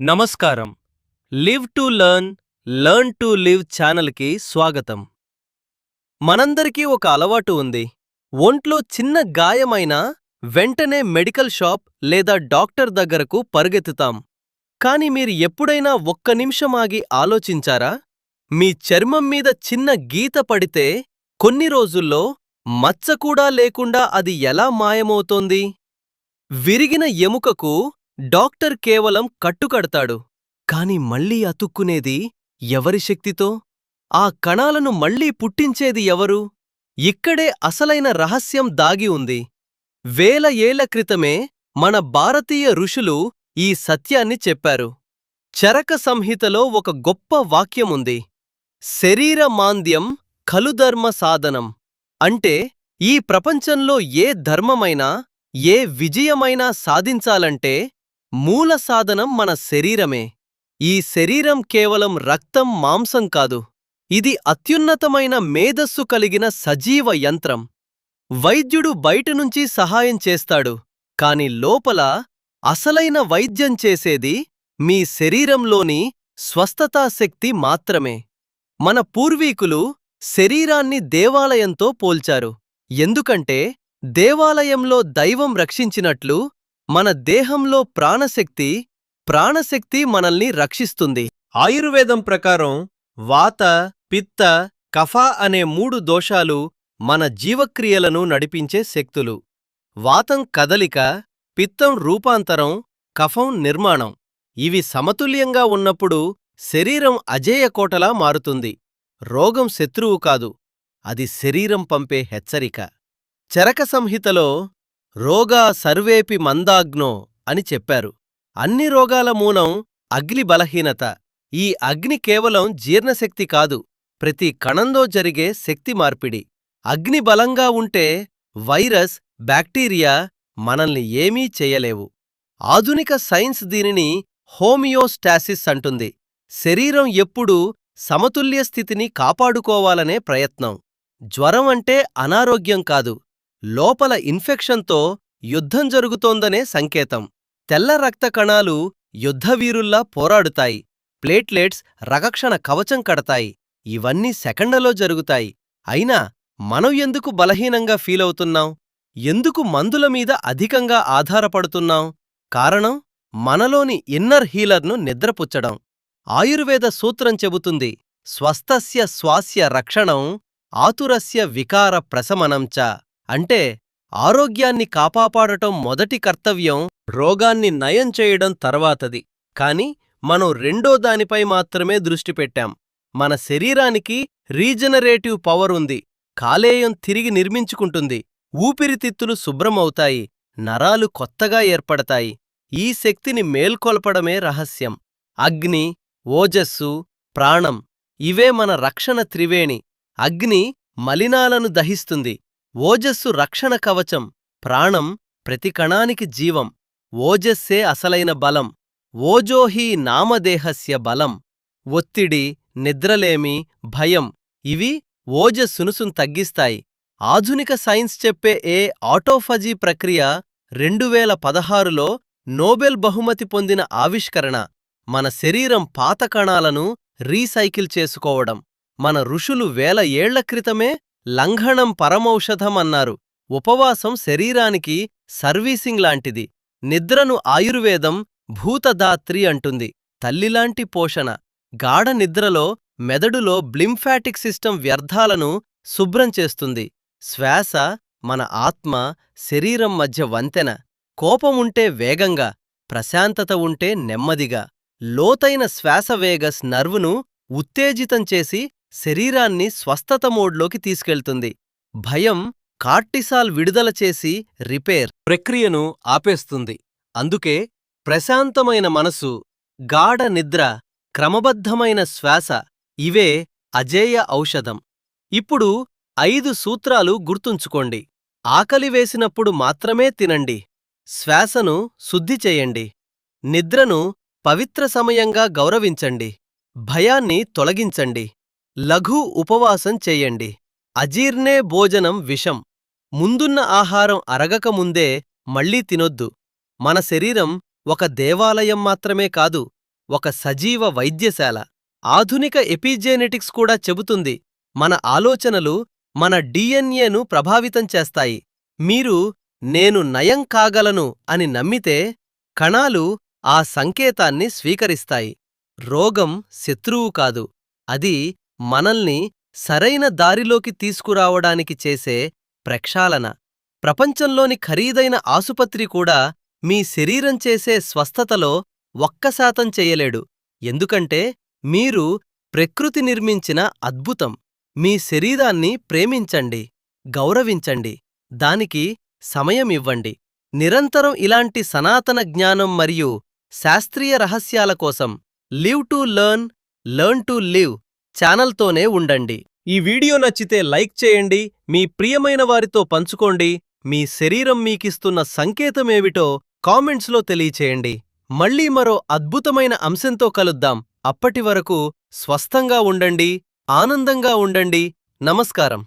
నమస్కారం. Live to learn learn to live ఛానల్కి స్వాగతం. మనందరికీ ఒక అలవాటు ఉంది. ఒంట్లో చిన్న గాయమైనా వెంటనే మెడికల్ షాప్ లేదా డాక్టర్ దగ్గరకు పరుగెత్తుతాం. కాని మీరు ఎప్పుడైనా ఒక్క నిమిషం ఆగి ఆలోచించారా? మీ చర్మం మీద చిన్న గీత పడితే కొన్ని రోజుల్లో మచ్చ కూడా లేకుండా అది ఎలా మాయమవుతోంది? విరిగిన ఎముకకు డాక్టర్ కేవలం కట్టుకడతాడు. కాని మళ్ళీ అతుక్కునేది ఎవరి శక్తితో? ఆ కణాలను మళ్ళీ పుట్టించేది ఎవరు? ఇక్కడే అసలైన రహస్యం దాగి ఉంది. వేల ఏళ్ళ క్రితమే మన భారతీయ ఋషులు ఈ సత్యాన్ని చెప్పారు. చరక సంహితలో ఒక గొప్ప వాక్యముంది. శరీర మాంద్యం ఖలుధర్మ సాధనం. అంటే ఈ ప్రపంచంలో ఏ ధర్మమైనా ఏ విజయమైనా సాధించాలంటే మూల సాధనం మన శరీరమే. ఈ శరీరం కేవలం రక్తం మాంసం కాదు. ఇది అత్యున్నతమైన మేధస్సు కలిగిన సజీవ యంత్రం. వైద్యుడు బయటనుంచి సహాయం చేస్తాడు. కాని లోపల అసలైన వైద్యం చేసేది మీ శరీరంలోని స్వస్థతాశక్తి మాత్రమే. మన పూర్వీకులు శరీరాన్ని దేవాలయంతో పోల్చారు. ఎందుకంటే దేవాలయంలో దైవం రక్షించినట్లు మన దేహంలో ప్రాణశక్తి ప్రాణశక్తి మనల్ని రక్షిస్తుంది. ఆయుర్వేదం ప్రకారం వాత పిత్త కఫ అనే మూడు దోషాలు మన జీవక్రియలను నడిపించే శక్తులు. వాతం కదలిక పిత్తం రూపాంతరం కఫం నిర్మాణం. ఇవి సమతుల్యంగా ఉన్నప్పుడు శరీరం అజేయకోటలా మారుతుంది. రోగం శత్రువు కాదు అది శరీరం పంపే హెచ్చరిక. చరక సంహితలో రోగా సర్వేపి మందాగ్నో అని చెప్పారు. అన్ని రోగాల మూలం అగ్ని బలహీనత. ఈ అగ్ని కేవలం జీర్ణశక్తి కాదు ప్రతి కణంలో జరిగే శక్తి మార్పిడి. అగ్ని బలంగా ఉంటే వైరస్ బ్యాక్టీరియా మనల్ని ఏమీ చేయలేవు. ఆధునిక సైన్స్ దీనిని హోమియోస్టాసిస్ అంటుంది. శరీరం ఎప్పుడూ సమతుల్య స్థితిని కాపాడుకోవాలనే ప్రయత్నం. జ్వరం అంటే అనారోగ్యం కాదు లోపల ఇన్ఫెక్షన్తో యుద్ధం జరుగుతోందనే సంకేతం. తెల్ల రక్త కణాలు యుద్ధవీరుల్లా పోరాడుతాయి. ప్లేట్లెట్స్ రగక్షణ కవచం కడతాయి. ఇవన్నీ సెకండ్లలో జరుగుతాయి. అయినా మనం ఎందుకు బలహీనంగా ఫీలవుతున్నాం? ఎందుకు మందుల మీద అధికంగా ఆధారపడుతున్నాం? కారణం? మనలోని ఇన్నర్ హీలర్ను నిద్రపుచ్చడం. ఆయుర్వేద సూత్రం చెబుతుంది స్వస్థస్య స్వాస్య రక్షణం ఆతురస్య వికార ప్రశమనం అంటే ఆరోగ్యాన్ని కాపాపాడటం మొదటి కర్తవ్యం రోగాన్ని నయం చేయడం తర్వాతది. కాని మనం రెండో దానిపై మాత్రమే దృష్టి పెట్టాం. మన శరీరానికి రీజనరేటివ్ పవర్ ఉంది. కాలేయం తిరిగి నిర్మించుకుంటుంది. ఊపిరితిత్తులు శుభ్రమవుతాయి. నరాలు కొత్తగా ఏర్పడతాయి. ఈ శక్తిని మేల్కొల్పడమే రహస్యం. అగ్ని ఓజస్సు ప్రాణం ఇవే మన రక్షణ త్రివేణి. అగ్ని మలినాలను దహిస్తుంది. ఓజస్సు రక్షణ కవచం ప్రాణం ప్రతి కణానికి జీవం ఓజస్సే అసలైన బలం ఓజోహీ నామదేహస్య బలం ఒత్తిడి నిద్రలేమి భయం ఇవి ఓజస్సునుసును తగ్గిస్తాయి. ఆధునిక సైన్స్ చెప్పే ఏ ఆటోఫజీ ప్రక్రియ రెండువేల పదహారులో నోబెల్ బహుమతి పొందిన ఆవిష్కరణ మన శరీరం పాత కణాలను రీసైకిల్ చేసుకోవడం మన ఋషులు వేల ఏళ్ళ క్రితమే లంఘనం పరమౌషధం అన్నారు. ఉపవాసం శరీరానికి సర్వీసింగ్ లాంటిది. నిద్రను ఆయుర్వేదం భూతదాత్రి అంటుంది. తల్లిలాంటి పోషణ. గాఢ నిద్రలో మెదడులో బ్లింఫాటిక్ సిస్టమ్ వ్యర్థాలను శుభ్రం చేస్తుంది. శ్వాస మన ఆత్మ శరీరం మధ్య వంతెన. కోపముంటే వేగంగా ప్రశాంతత ఉంటే నెమ్మదిగా. లోతైన శ్వాసవేగస్ నర్వును ఉత్తేజితం చేసి శరీరాన్ని స్వస్థత మోడ్లోకి తీసుకెళ్తుంది. భయం కార్టిసాల్ విడుదల చేసి రిపేర్ ప్రక్రియను ఆపేస్తుంది. అందుకే ప్రశాంతమైన మనసు గాఢ నిద్ర క్రమబద్ధమైన శ్వాస ఇవే అజేయ ఔషధం. ఇప్పుడు ఐదు సూత్రాలు గుర్తుంచుకోండి. ఆకలి వేసినప్పుడు మాత్రమే తినండి. శ్వాసను శుద్ధి చేయండి. నిద్రను పవిత్ర సమయంగా గౌరవించండి. భయాన్ని తొలగించండి. లఘు ఉపవాసం చెయ్యండి అజీర్ణే భోజనం విషం. ముందున్న ఆహారం అరగకముందే మళ్ళీ తినొద్దు. మన శరీరం ఒక దేవాలయం మాత్రమే కాదు ఒక సజీవ వైద్యశాల. ఆధునిక ఎపిజెనెటిక్స్ కూడా చెబుతుంది. మన ఆలోచనలు మన డిఎన్ఏను ప్రభావితం చేస్తాయి. మీరు నేను నయం కాగలను అని నమ్మితే కణాలు ఆ సంకేతాన్ని స్వీకరిస్తాయి. రోగం శత్రువు కాదు. అది మనల్ని సరైన దారిలోకి తీసుకురావడానికి చేసే ప్రక్షాళన. ప్రపంచంలోని ఖరీదైన ఆసుపత్రి కూడా మీ శరీరం చేసే స్వస్థతలో ఒక్క శాతం చెయ్యలేడు ఎందుకంటే మీరు ప్రకృతి నిర్మించిన అద్భుతం. మీ శరీరాన్ని ప్రేమించండి గౌరవించండి దానికి సమయమివ్వండి నిరంతరం ఇలాంటి సనాతన జ్ఞానం మరియు శాస్త్రీయ రహస్యాల కోసం live to learn learn to live ఛానల్తోనే ఉండండి. ఈ వీడియో నచ్చితే లైక్ చేయండి మీ ప్రియమైన వారితో పంచుకోండి మీ శరీరం మీకిస్తున్న సంకేతమేమిటో కామెంట్స్లో తెలియచేయండి. మళ్ళీ మరో అద్భుతమైన అంశంతో కలుద్దాం. అప్పటి వరకు స్వస్థంగా ఉండండి ఆనందంగా ఉండండి. నమస్కారం.